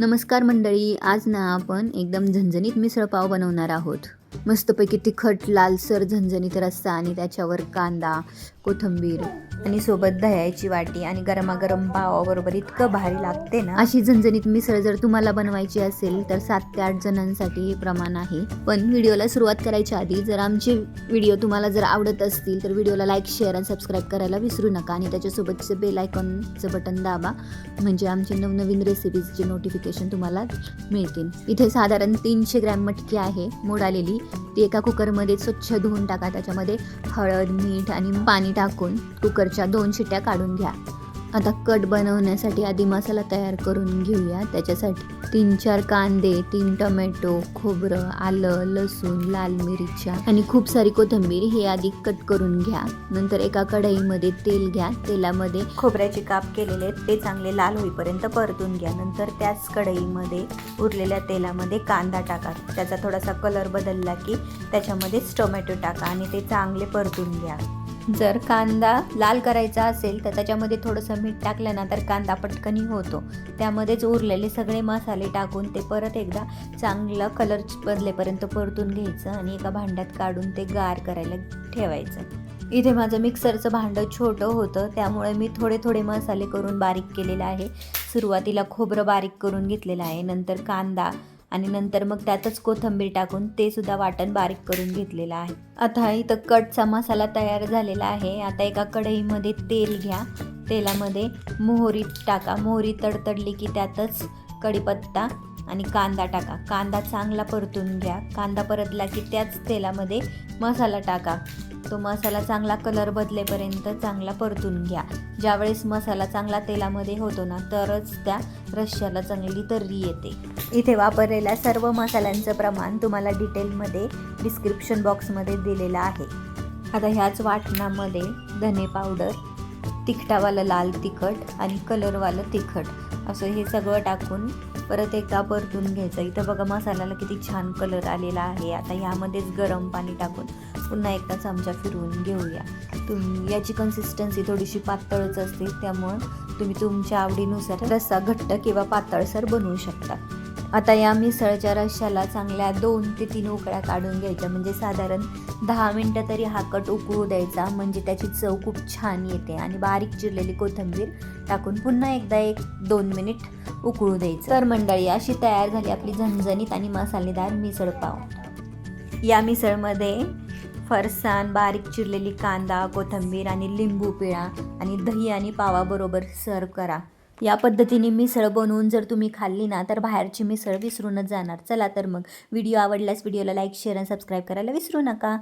नमस्कार मंडळी आज ना आपण एकदम झणझणीत मिसळपाव बनवणार आहोत. मस्तपैकी तिखट लालसर झणझणीत रस्सा आणि त्याच्यावर कांदा कोथिंबीर आणि सोबत दह्याची वाटी आणि गरमागरम पावाबरोबर इतकं भारी लागते ना. अशी झणझणीत मिसळ जर तुम्हाला बनवायची असेल तर सात ते आठ जणांसाठी हे प्रमाण आहे. पण व्हिडिओला सुरुवात करायच्या आधी जर आमचे व्हिडिओ तुम्हाला जर आवडत असतील तर व्हिडिओला लाईक शेअर आणि सबस्क्राईब करायला विसरू नका आणि त्याच्यासोबतचं बेल आयकॉनचं बटन दाबा. म्हणजे आमचे नवनवीन रेसिपीजचे नोटिफिकेशन तुम्हाला मिळतील. इथे साधारण तीनशे ग्रॅम मटकी आहे मोड आलेली ती एका कुकरमध्ये स्वच्छ धुवून टाका. त्याच्यामध्ये हळद मीठ आणि पाणी टाकून कुकरच्या दोन शिट्या काढून घ्या. आता कट बनवण्यासाठी आधी मसाला तयार करून घेऊया. त्याच्यासाठी तीन चार कांदे तीन टोमॅटो खोबरं आलं लसूण लाल मिरच्या आणि खूप सारी कोथिंबीर हे आधी कट करून घ्या. नंतर एका कढईमध्ये तेल घ्या. तेलामध्ये खोबऱ्याचे काप केलेले आहेत. ते चांगले लाल होईपर्यंत परतून घ्या. नंतर त्याच कढईमध्ये उरलेल्या तेलामध्ये कांदा टाका. त्याचा थोडासा कलर बदलला की त्याच्यामध्येच टोमॅटो टाका आणि ते चांगले परतून घ्या. जर कांदा लाल करायचा असेल तर त्याच्यामध्ये थोडंसं मीठ टाकलं ना तर कांदा पटकनी होतो. त्यामध्येच उरलेले सगळे मसाले टाकून ते परत एकदा चांगलं कलर बदलेपर्यंत परतून घ्यायचं आणि एका भांड्यात काढून ते गार करायला ठेवायचं. इथे माझं मिक्सरचं भांडं छोटं होतं त्यामुळे मी थोडे थोडे मसाले करून बारीक केलेलं आहे. सुरुवातीला खोबरं बारीक करून घेतलेलं आहे नंतर कांदा आणि नंतर मग त्यातच कोथिंबीर टाकून ते सुद्धा वाटण बारीक करून घेतलेलं आहे. आता इथं कटचा मसाला तयार झालेला आहे. आता एका कढईमध्ये तेल घ्या. तेलामध्ये मोहरी टाका. मोहरी तडतडली की त्यातच कढीपत्ता आणि कांदा टाका. कांदा चांगला परतून घ्या. कांदा परतला की त्याच तेलामध्ये मसाला टाका. तो मसाला चांगला कलर बदलेपर्यंत चांगला परतून घ्या. ज्यावेळेस मसाला चांगला तेलामध्ये होतो ना तरच त्या रश्श्याला चांगली तर्री येते. इथे वापरलेल्या सर्व मसाल्यांचं प्रमाण तुम्हाला डिटेलमध्ये डिस्क्रिप्शन बॉक्समध्ये दिलेलं आहे. आता ह्याच वाटणामध्ये धने पावडर तिखटावालं लाल तिखट आणि कलरवालं तिखट. असं हे सगळं टाकून परत एकदा परतून घ्यायचं. इथं बघा मसाल्याला किती छान कलर आलेला आहे. आता ह्यामध्येच गरम पाणी टाकून पुन्हा एकदा चमचा फिरवून घेऊया. तुम याची कन्सिस्टन्सी थोडीशी पातळच असते. त्यामुळं तुम्ही तुमच्या आवडीनुसार रस्सा घट्ट किंवा पातळसर बनवू शकता. आता या मिसळच्या रश्याला चांगल्या दोन ते तीन उकळ्या काढून घ्यायच्या. म्हणजे साधारण दहा मिनटं तरी हा कट उकळू द्यायचा. म्हणजे त्याची चव खूप छान येते. आणि बारीक चिरलेली कोथिंबीर टाकून पुन्हा एकदा एक दोन मिनिट उकळू द्यायचं. तर मंडळी अशी तयार झाली आपली झणझणीत आणि मसालेदार मिसळ पाव. या मिसळमध्ये फरसाण बारीक चिरलेली कांदा कोथिंबीर आणि लिंबू पिळा आणि दही आणि पावाबरोबर सर्व करा. या पद्धतीने मिसळ बनवून जर तुम्ही खाल्ली ना तर बाहेरची मिसळ विसरूनच जाणार. चला तर मग व्हिडिओ आवडल्यास व्हिडिओला लाईक शेअर आणि सबस्क्राईब करायला विसरू नका.